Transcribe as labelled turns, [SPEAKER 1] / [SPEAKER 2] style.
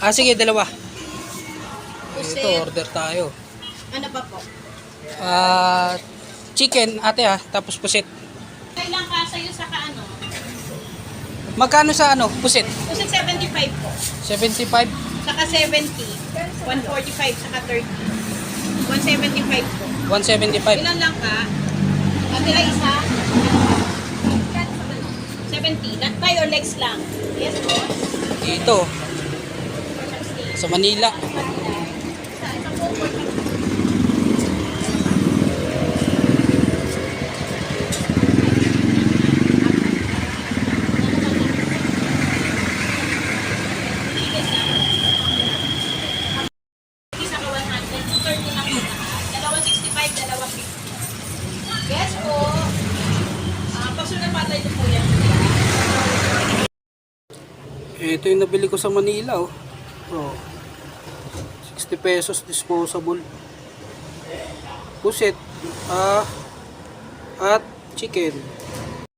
[SPEAKER 1] Ah, sige, dalawa.
[SPEAKER 2] Pusit.
[SPEAKER 1] Ito, order tayo.
[SPEAKER 2] Ano pa po?
[SPEAKER 1] Ah, chicken, ate ha, tapos pusit.
[SPEAKER 2] Kailang ka sa'yo sa kaano?
[SPEAKER 1] Magkano sa ano, pusit?
[SPEAKER 2] Pusit 75 po.
[SPEAKER 1] 75?
[SPEAKER 2] Saka 70. 145 saka 30. 175 po.
[SPEAKER 1] 175.
[SPEAKER 2] Ilan lang ka? Kapila isa? 70. Lat tayo legs lang. Yes, boss.
[SPEAKER 1] Dito, sa Manila.
[SPEAKER 2] Isa, isa po. Isa ka 100, 30 lang po lahat. Dalawa 65, dalawa 50. Yes po. Ah, pasunod pa tayo po yan.
[SPEAKER 1] Ito yung nabili ko sa Manila, oh. Oh. 60 pesos disposable. Pusit, ah, at chicken.